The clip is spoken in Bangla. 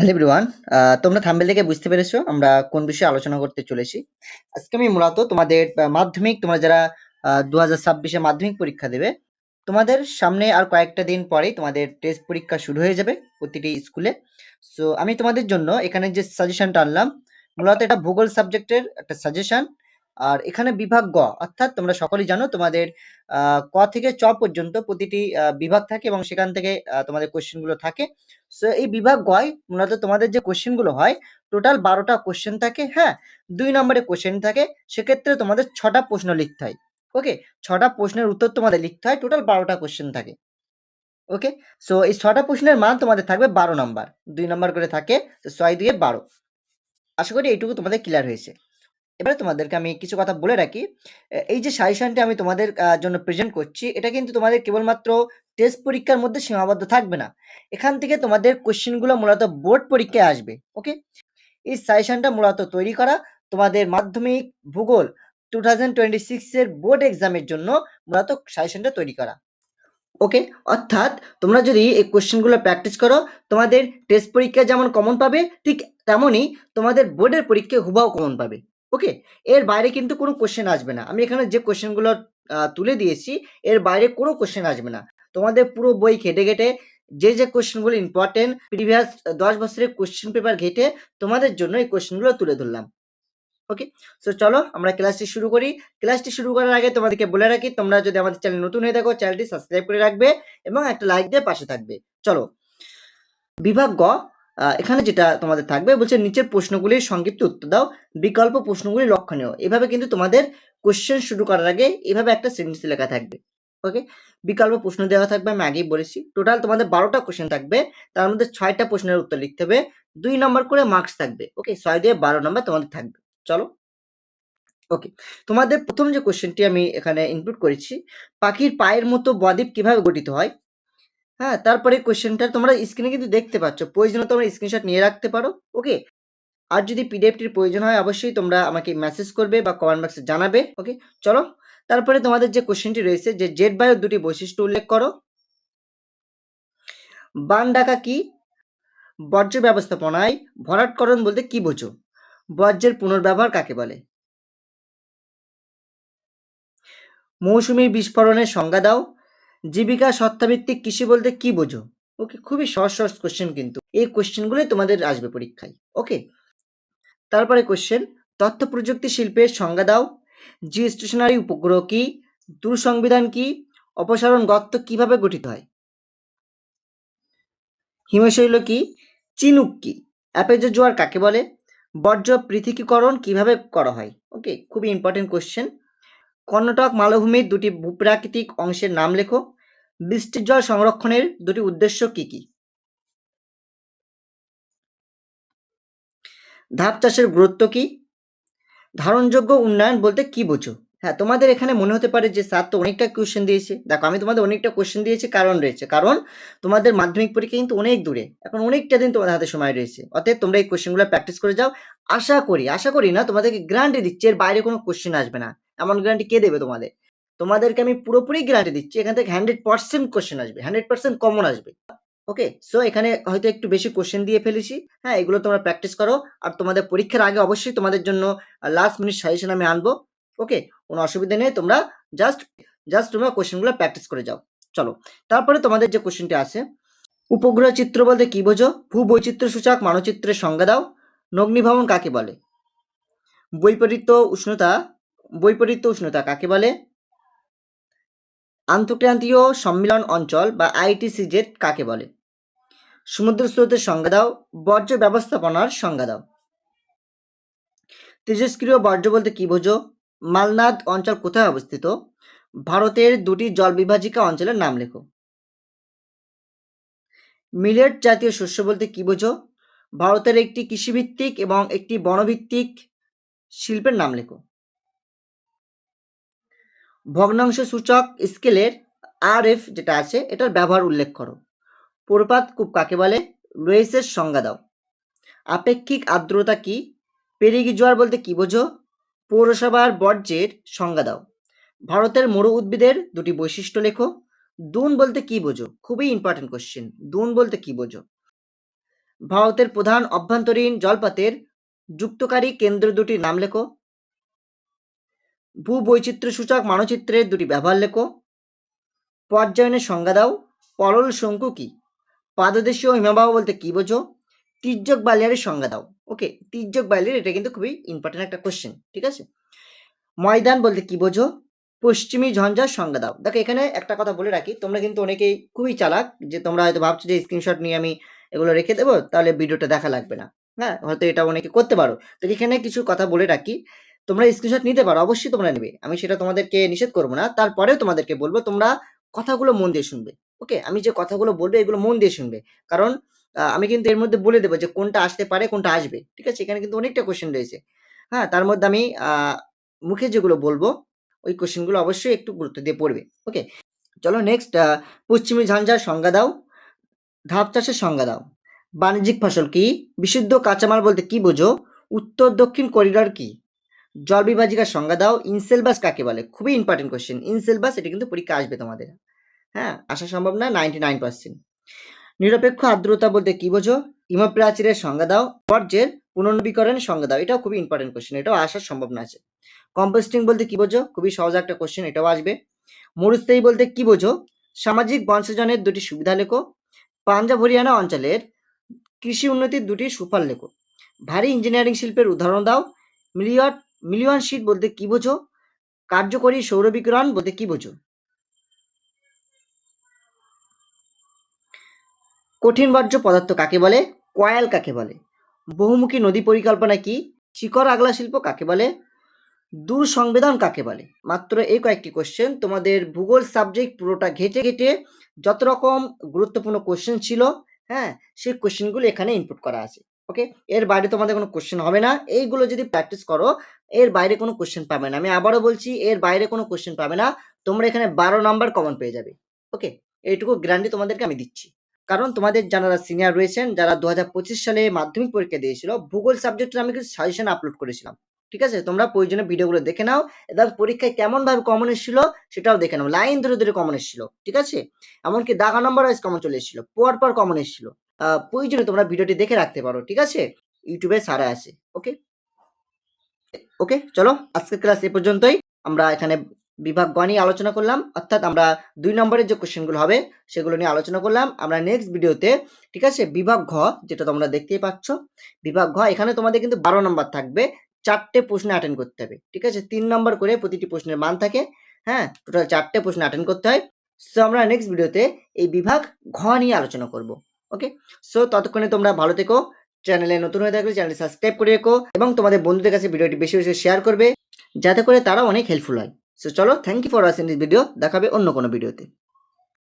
হ্যালো এভরিওয়ান তোমরা থাম্বেল থেকে বুঝতে পেরেছ, আমরা কোন বিষয়ে আলোচনা করতে চলেছি। আজকে আমি মূলত তোমাদের মাধ্যমিক, তোমরা যারা দু হাজার ছাব্বিশে মাধ্যমিক পরীক্ষা দেবে, তোমাদের সামনে আর কয়েকটা দিন পরেই তোমাদের টেস্ট পরীক্ষা শুরু হয়ে যাবে প্রতিটি স্কুলে সো আমি তোমাদের জন্য এখানে যে সাজেশনটা আনলাম, মূলত এটা ভূগোল সাবজেক্টের একটা সাজেশন আর এখানে বিভাগ গ, অর্থাৎ তোমরা সকলেই জানো তোমাদের ক থেকে চ পর্যন্ত প্রতিটি বিভাগ থাকে এবং সেখান থেকে তোমাদের কোশ্চেনগুলো থাকে। সো এই বিভাগ গয় মূলত তোমাদের যে কোশ্চেনগুলো হয় টোটাল বারোটা কোশ্চেন থাকে হ্যাঁ? দুই নম্বরে কোশ্চেন থাকে, সেক্ষেত্রে তোমাদের ছটা প্রশ্ন লিখতে হয় ওকে ছটা প্রশ্নের উত্তর তোমাদের লিখতে হয় টোটাল বারোটা কোশ্চেন থাকে ওকে সো এই ছটা প্রশ্নের মান তোমাদের থাকবে বারো নাম্বার, দুই নম্বর করে থাকে ছয় দিয়ে বারো। আশা করি এইটুকু তোমাদের ক্লিয়ার হয়েছে। এবারে তোমাদেরকে আমি কিছু কথা বলে রাখি। এই যে সাজেশনটা আমি তোমাদের জন্য প্রেজেন্ট করছি, এটা কিন্তু তোমাদের কেবলমাত্র টেস্ট পরীক্ষার মধ্যে সীমাবদ্ধ থাকবে না। এখান থেকে তোমাদের কোশ্চেনগুলো মূলত বোর্ড পরীক্ষায় আসবে ওকে এই সাজেশনটা মূলত তৈরি করা তোমাদের মাধ্যমিক ভূগোল টু থাউজেন্ড টোয়েন্টি সিক্স এর বোর্ড এক্সামের জন্য মূলত সাজেশনটা তৈরি করা ওকে অর্থাৎ তোমরা যদি এই কোশ্চেনগুলো প্র্যাকটিস করো, তোমাদের টেস্ট পরীক্ষায় যেমন কমন পাবে, ঠিক তেমনই তোমাদের বোর্ডের পরীক্ষায় হুবাও কমন পাবে। ওকে? এর বাইরে কিন্তু কোনো কোশ্চেন আসবে না। আমি এখানে যে কোশ্চেনগুলো তুলে দিয়েছি, এর বাইরে কোনো কোশ্চেন আসবে না। তোমাদের পুরো বই ঘেটে ঘেটে যে যে কোশ্চেনগুলো ইম্পর্টেন্ট প্রিভিয়াস দশ বছরের কোশ্চেন পেপার ঘেটে তোমাদের জন্য এই কোশ্চেনগুলো তুলে ধরলাম। ওকে? সো চলো আমরা ক্লাসটি শুরু করি। ক্লাসটি শুরু করার আগে তোমাদেরকে বলে রাখি, তোমরা যদি আমাদের চ্যানেল নতুন হয়ে থাকো চ্যানেলটি সাবস্ক্রাইব করে রাখবে এবং একটা লাইক দিয়ে পাশে থাকবে। চলো। বিভাগ গ এখানে যেটা তোমাদের থাকবে, বলছে নিচের প্রশ্নগুলির সংক্ষিপ্ত উত্তর দাও, বিকল্প প্রশ্নগুলি লক্ষণীয়। এভাবে কিন্তু তোমাদের কোশ্চেন শুরু করার আগে এভাবে একটা সেন্টেন্স লেখা থাকবে ওকে বিকল্প প্রশ্ন দেওয়া থাকবে, আমি আগেই বলেছি। টোটাল তোমাদের বারোটা কোশ্চেন থাকবে, তার মধ্যে ছয়টা প্রশ্নের উত্তর লিখতে হবে, দুই নম্বর করে মার্কস থাকবে ওকে ছয় দিয়ে বারো নম্বর তোমাদের থাকবে। চলো ওকে তোমাদের প্রথম যে কোশ্চেনটি আমি এখানে ইনপুট করেছি, পাখির পায়ের মতো বদ্বীপ কীভাবে গঠিত হয়? হ্যাঁ তারপরে কোয়েশ্চেনটা তোমরা স্ক্রিনে কিন্তু দেখতে পাচ্ছ। প্রয়োজনে তোমরা স্ক্রিনশট নিয়ে রাখতে পারো ওকে আর যদি পিডিএফটির প্রয়োজন হয়, অবশ্যই তোমরা আমাকে মেসেজ করবে বা কমেন্ট বক্সে জানাবে ওকে চলো, তারপরে তোমাদের যে কোশ্চেনটি রয়েছে, যে জেড বায়ুর দুটি বৈশিষ্ট্য উল্লেখ করো। বান ডাকা কি? বর্জ্য ব্যবস্থাপনায় ভরাটকরণ বলতে কি বোঝো? বর্জ্যের পুনর্ব্যবহার কাকে বলে? মৌসুমী বিস্ফোরণের সংজ্ঞা দাও। জীবিকা সত্তাভিত্তিক কৃষি বলতে কি বোঝো? ওকে খুবই সহজ সহজ কোশ্চেন কিন্তু। এই কোশ্চেনগুলোই তোমাদের আসবে পরীক্ষায়। ওকে তারপরে কোশ্চেন তথ্য প্রযুক্তি শিল্পের সংজ্ঞা দাও। জি স্টেশনারি উপগ্রহ কি? দূরসংবিধান কি? অপসারণ গর্ত কীভাবে গঠিত হয়? হিমশৈল কি? চিনুক কি? অ্যাপেজ জোয়ার কাকে বলে? বর্জ্য পৃথকীকরণ কীভাবে করা হয়? ওকে খুবই ইম্পর্টেন্ট কোশ্চেন কর্ণাটক মালভূমির দুটি ভূপ্রাকৃতিক অংশের নাম লেখো। বৃষ্টির জল সংরক্ষণের দুটি উদ্দেশ্য কি কি? ধাপ চাষের গুরুত্ব কি? ধারণযোগ্য উন্নয়ন বলতে কি বোঝো? হ্যাঁ তোমাদের এখানে মনে হতে পারে যে স্যার তো অনেকটা কোশ্চেন দিয়েছে। দেখো, আমি তোমাদের অনেকটা কোয়েশ্চেন দিয়েছি, কারণ রয়েছে। কারণ তোমাদের মাধ্যমিক পরীক্ষা কিন্তু অনেক দূরে। এখন অনেকটা দিন তোমাদের হাতে সময় রয়েছে। অতএব তোমরা এই কোশ্চেনগুলো প্র্যাকটিস করে যাও। আশা করি আশা করি না তোমাদেরকে গ্যারান্টি দিচ্ছি, এর বাইরে কোনো কোশ্চেন আসবে না। এমন গ্যারান্টি কে দেবে তোমাদের? তোমাদেরকে আমি পুরোপুরি গ্যারান্টি দিচ্ছি, এখান থেকে হান্ড্রেড পার্সেন্ট কোশ্চেন আসবে হান্ড্রেড পার্সেন্ট কমন আসবে। ওকে সো এখানে হয়তো একটু বেশি কোশ্চেন দিয়ে ফেলেছি। হ্যাঁ এগুলো তোমরা প্র্যাকটিস করো। আর তোমাদের পরীক্ষার আগে অবশ্যই তোমাদের জন্য লাস্ট মিনিট সাজেশন আমি আনব। ওকে কোনো অসুবিধা নেই, তোমরা জাস্ট জাস্ট তোমরা কোশ্চেনগুলো প্র্যাকটিস করে যাও। চলো। তারপরে তোমাদের যে কোশ্চেনটি আছে, উপগ্রহ চিত্র বলতে কি বোঝো? ভূ বৈচিত্র্য সূচক, মানচিত্রের সংজ্ঞা দাও। নগ্নিভবন কাকে বলে? বৈপরীত্য, উষ্ণতা বৈপরীত্য উষ্ণতা কাকে বলে? আন্তঃক্রান্তীয় সম্মিলন অঞ্চল বা আইটিসিজেড কাকে বলে? সমুদ্র স্রোতের সংজ্ঞা দাও, বর্জ্য ব্যবস্থাপনার সংজ্ঞা দাও। তেজস্ক্রিয় বর্জ্য বলতে কি বোঝো? মালনাদ অঞ্চল কোথায় অবস্থিত? ভারতের দুটি জল বিভাজিকা অঞ্চলের নাম লেখো। মিলেট জাতীয় শস্য বলতে কি বোঝো? ভারতের একটি কৃষিভিত্তিক এবং একটি বনভিত্তিক শিল্পের নাম লেখো। ভগ্নাংশ সূচক স্কেলের আর এফ যেটা আছে, এটার ব্যবহার উল্লেখ করো। প্রপাত কূপ কাকে বলে? লোয়েসের সংজ্ঞা দাও। আপেক্ষিক আর্দ্রতা কি? পেরিগি জোয়ার বলতে কি বোঝো? পৌরসভার বর্জ্যের সংজ্ঞা দাও। ভারতের মরু উদ্ভিদের দুটি বৈশিষ্ট্য লেখো। দুন বলতে কি বোঝো? খুবই ইম্পর্টেন্ট কোশ্চেন দুন বলতে কি বোঝো? ভারতের প্রধান অভ্যন্তরীণ জলপথের যুক্তকারী কেন্দ্র দুটির নাম লেখো। ভূ বৈচিত্র্য সূচক মানচিত্রের দুটি ব্যবহার লেখো। পর্যায়নের সংজ্ঞা দাও। পরল শঙ্কু কি? পাদদেশীয় হিমবাহ বলতে কি বোঝো? তির্যক বালিয়ারের সংজ্ঞা দাও। ওকে, তির্যক বালিয়ার এটা কিন্তু খুবই ইম্পর্টেন্ট একটা কোশ্চেন ঠিক আছে? ময়দান বলতে কি বোঝো? পশ্চিমী ঝঞ্ঝার সংজ্ঞা দাও। দেখো, এখানে একটা কথা বলে রাখি, তোমরা কিন্তু অনেকেই খুবই চালাক যে তোমরা হয়তো ভাবছ যে স্ক্রিনশট নিয়ে আমি এগুলো রেখে দেবো, তাহলে ভিডিওটা দেখা লাগবে না। হ্যাঁ হয়তো এটা অনেকে করতে পারো। তো এখানে কিছু কথা বলে রাখি। তোমরা স্ক্রিনশট নিতে পারো, অবশ্যই তোমরা নেবে। আমি সেটা তোমাদেরকে নিষেধ করব না, তারপরেও তোমাদেরকে বলব, তোমরা কথাগুলো মন দিয়ে শুনবে, ওকে? আমি যে কথাগুলো বলব, এগুলো মন দিয়ে শুনবে। কারণ আমি কিন্তু এর মধ্যে বলে দেবো যে কোনটা আসতে পারে, কোনটা আসবে, ঠিক আছে? এখানে কিন্তু অনেকটা কোশ্চেন রয়েছে। হ্যাঁ তার মধ্যে আমি মুখে যেগুলো বলব, ওই কোশ্চেনগুলো অবশ্যই একটু গুরুত্ব দিয়ে পড়বে, ওকে? চলো নেক্সট পশ্চিমী ঝঞ্ঝার সংজ্ঞা দাও, ধাপ চাষের সংজ্ঞা দাও। বাণিজ্যিক ফসল কি? বিশুদ্ধ কাঁচামাল বলতে কি বোঝো? উত্তর দক্ষিণ করিডর কি? জল বিভাজিকার সংজ্ঞা দাও। ইনসেলবাস কাকে বলে? খুবই ইম্পর্টেন্ট কোশ্চেন ইনসেলবাস এটা কিন্তু পরীক্ষা আসবে তোমাদের। হ্যাঁ আসা সম্ভব না নাইনটি নাইন পার্সেন্ট নিরপেক্ষ আর্দ্রতা বলতে কি বোঝো? হিমপ্রাচীরের সংজ্ঞা দাও, বর্জ্যের পুনর্নবীকরণের সংজ্ঞা দাও। এটাও খুবই ইম্পর্টেন্ট কোশ্চেন এটাও আসার সম্ভাবনা আছে। কম্পোস্টিং বলতে কি বোঝো? খুবই সহজ একটা কোশ্চেন এটাও আসবে। মরুস্থায়ী বলতে কি বোঝো? সামাজিক বংশজনের দুটি সুবিধা লেখো। পাঞ্জাব, হরিয়ানা অঞ্চলের কৃষি উন্নতির দুটি সুফল লেখো। ভারী ইঞ্জিনিয়ারিং শিল্পের উদাহরণ দাও। মিলিয়ট মিলিয়ন শিট বলতে কি বোঝো? কার্যকরী সৌর বিকিরণ বলতে কি বোঝো? কঠিন বর্জ্য পদার্থ কাকে বলে? কয়াল কাকে বলে? বহুমুখী নদী পরিকল্পনা কি? শিকড় আগলা শিল্প কাকে বলে? দূর সংবেদন কাকে বলে? মাত্র এই কয়েকটি কোশ্চেন তোমাদের ভূগোল সাবজেক্ট পুরোটা ঘেটে ঘেটে যত রকম গুরুত্বপূর্ণ কোশ্চেন ছিল হ্যাঁ সেই কোশ্চেনগুলো এখানে ইনপুট করা আছে। ওকে এর বাইরে তোমাদের কোনো কোশ্চেন হবে না। এইগুলো যদি প্র্যাকটিস করো এর বাইরে কোনো কোশ্চেন পাবে না। আমি আবারও বলছি, এর বাইরে কোনো কোশ্চেন পাবে না। তোমরা এখানে বারো নাম্বার কমন পেয়ে যাবে। ওকে এইটুকু গ্যারান্টি তোমাদেরকে আমি দিচ্ছি। কারণ তোমাদের যারা সিনিয়র রয়েছেন, যারা দু সালে মাধ্যমিক পরীক্ষা দিয়েছিল, ভূগোল সাবজেক্টের আমি কিছু সাজেশন আপলোড করেছিলাম। ঠিক আছে? তোমরা প্রয়োজনে ভিডিওগুলো দেখে নাও, এবং পরীক্ষায় কেমন ভাবে কমন এসেছিল সেটাও দেখে নাও। লাইন ধরে ধরে কমন এসেছিল। ঠিক আছে? এমনকি দাগা নম্বর ওয়াইজ কমন চলে এসেছিল। পর পর কমন এসেছিল। প্রয়োজনে তোমরা ভিডিওটি দেখে রাখতে পারো। ঠিক আছে? ইউটিউবে সারা আছে। ওকে ওকে চলো, আজকের ক্লাস এ পর্যন্তই। আমরা এখানে বিভাগ গ নিয়ে আলোচনা করলাম, অর্থাৎ আমরা দুই নম্বরের যে কোশ্চেনগুলো হবে, সেগুলো নিয়ে আলোচনা করলাম। আমরা নেক্সট ভিডিওতে ঠিক আছে, বিভাগ ঘ, যেটা তোমরা দেখতেই পাচ্ছ, বিভাগ ঘ, এখানে তোমাদের কিন্তু বারো নম্বর থাকবে। চারটে প্রশ্ন অ্যাটেন্ড করতে হবে, ঠিক আছে? তিন নম্বর করে প্রতিটি প্রশ্নের মান থাকে হ্যাঁ? টোটাল চারটে প্রশ্ন অ্যাটেন্ড করতে হয়। সো আমরা নেক্সট ভিডিওতে এই বিভাগ ঘ নিয়ে আলোচনা করব ওকে সো ততক্ষণে তোমরা ভালো থেকো। চ্যানেলে নতুন হয়ে থাকলে চ্যানেল সাবস্ক্রাইব করে রেখো এবং তোমাদের বন্ধুদের কাছে ভিডিওটি বেশি বেশি শেয়ার করবে, যাতে করে তারা অনেক হেল্পফুল হয়। সো চলো thank you for watching this video দেখাবে অন্য কোনো ভিডিওতে